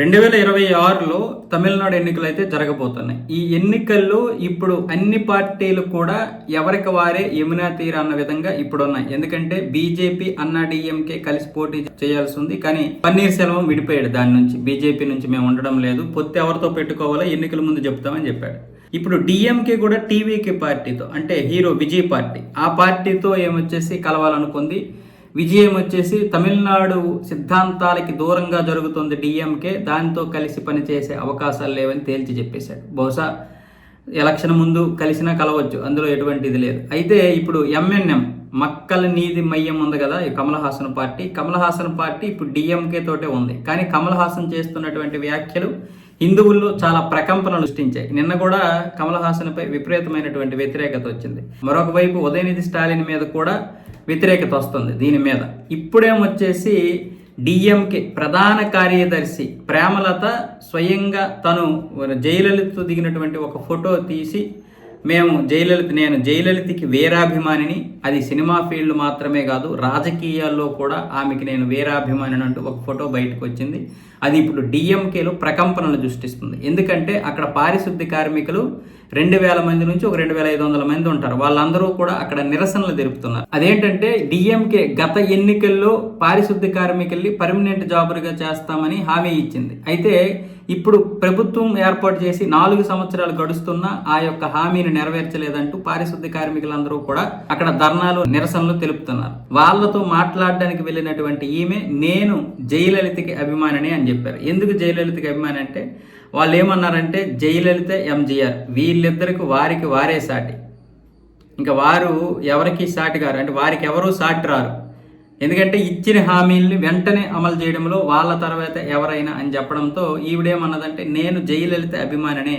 రెండు వేల ఇరవై ఆరులో తమిళనాడు ఎన్నికలు అయితే జరగబోతున్నాయి. ఈ ఎన్నికల్లో ఇప్పుడు అన్ని పార్టీలు కూడా ఎవరికి వారే యమునా తీర అన్న విధంగా ఇప్పుడు ఉన్నాయి ఎందుకంటే బీజేపీ అన్నా డిఎంకే కలిసి పోటీ చేయాల్సి ఉంది. కానీ పన్నీర్ సెల్వం విడిపోయాడు దాని నుంచి. బీజేపీ నుంచి మేము ఉండడం లేదు. పొత్తు ఎవరితో పెట్టుకోవాలో ఎన్నికల ముందు చెప్తామని చెప్పాడు. ఇప్పుడు డిఎంకే కూడా టీవీకే పార్టీతో అంటే హీరో విజయ్ పార్టీ. ఆ పార్టీతో ఏమొచ్చేసి కలవాలనుకుంది? విజయం వచ్చేసి తమిళనాడు సిద్ధాంతాలకి దూరంగా జరుగుతుంది డిఎంకే. దానితో కలిసి పనిచేసే అవకాశాలు లేవని తేల్చి చెప్పేశాడు. బహుశా ఎలక్షన్ ముందు కలిసినా కలవచ్చు. అందులో ఎటువంటిది లేదు. అయితే ఇప్పుడు ఎంఎన్ఎం మక్కల నీది మయ్యం ఉంది కదా కమల్ హాసన్ పార్టీ. కమల్ హాసన్ పార్టీ ఇప్పుడు డిఎంకే తోటే ఉంది. కానీ కమల్ హాసన్ చేస్తున్నటువంటి వ్యాఖ్యలు హిందువుల్లో చాలా ప్రకంపనలు సృష్టించాయి. నిన్న కూడా కమల్ హాసన్పై విపరీతమైనటువంటి వ్యతిరేకత వచ్చింది. మరొక వైపు ఉదయనిధి స్టాలిన్ మీద కూడా వ్యతిరేకత వస్తుంది దీని మీద. ఇప్పుడేమొచ్చేసి డిఎంకే ప్రధాన కార్యదర్శి ప్రేమలత స్వయంగా తను జయలలితతో దిగినటువంటి ఒక ఫోటో తీసి మేము జయలలిత నేను జయలలితకి వీరాభిమానిని. అది సినిమా ఫీల్డ్ మాత్రమే కాదు రాజకీయాల్లో కూడా ఆమెకి నేను వీరాభిమానిని అంటూ ఒక ఫోటో బయటకు వచ్చింది. అది ఇప్పుడు డిఎంకేలో ప్రకంపనలు సృష్టిస్తుంది. ఎందుకంటే అక్కడ పారిశుద్ధ కార్మికులు రెండు వేల మంది నుంచి ఒక రెండు వేల ఐదు వందల మంది ఉంటారు. వాళ్ళందరూ కూడా అక్కడ నిరసనలు తెలుపుతున్నారు. అదేంటంటే డిఎంకే గత ఎన్నికల్లో పారిశుద్ధ కార్మికుల్ని పర్మనెంట్ జాబులుగా చేస్తామని హామీ ఇచ్చింది. అయితే ఇప్పుడు ప్రభుత్వం ఏర్పాటు చేసి నాలుగు సంవత్సరాలు గడుస్తున్నా ఆ యొక్క హామీని నెరవేర్చలేదంటూ పారిశుద్ధ్య కార్మికులందరూ కూడా అక్కడ ధర్నాలు నిరసనలు తెలుపుతున్నారు. వాళ్ళతో మాట్లాడడానికి వెళ్ళినటువంటి ఈమె నేను జయలలితకి అభిమానిని అని చెప్పారు. ఎందుకు జయలలితకి అభిమాని అంటే వాళ్ళు ఏమన్నారంటే జయలలిత ఎంజీఆర్ వీళ్ళిద్దరికి వారికి వారే సాటి. ఇంకా వారు ఎవరికి సాటి గారు అంటే వారికి ఎవరు సాటి రారు. ఎందుకంటే ఇచ్చిన హామీల్ని వెంటనే అమలు చేయడంలో వాళ్ళ తర్వాత ఎవరైనా అని చెప్పడంతో ఈవిడేమన్నదంటే నేను జయలలిత అభిమానినే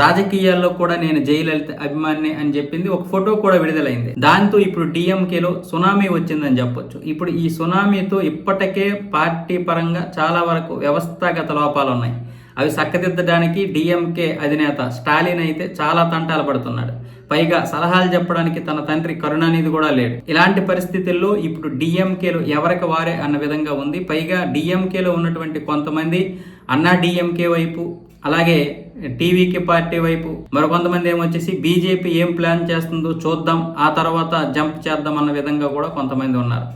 రాజకీయాల్లో కూడా నేను జయలలిత అభిమాని అని చెప్పింది. ఒక ఫోటో కూడా విడుదలైంది. దాంతో ఇప్పుడు డిఎంకేలో సునామీ వచ్చిందని చెప్పొచ్చు. ఇప్పుడు ఈ సునామీతో ఇప్పటికే పార్టీ పరంగా చాలా వరకు వ్యవస్థాగత లోపాలు ఉన్నాయి అవి చక్కదిద్దడానికి డిఎంకే అధినేత స్టాలిన్ అయితే చాలా తంటాలు పడుతున్నాడు. పైగా సలహాలు చెప్పడానికి తన తండ్రి కరుణానిధి కూడా లేడు. ఇలాంటి పరిస్థితుల్లో ఇప్పుడు డిఎంకేలో ఎవరికి వారే అన్న విధంగా ఉంది. పైగా డిఎంకేలో ఉన్నటువంటి కొంతమంది అన్నా డిఎంకే వైపు అలాగే టీవీకి పార్టీ వైపు మరికొంతమంది ఏమొచ్చేసి బీజేపీ ఏం ప్లాన్ చేస్తుందో చూద్దాం ఆ తర్వాత జంప్ చేద్దాం అన్న విధంగా కూడా కొంతమంది ఉన్నారు.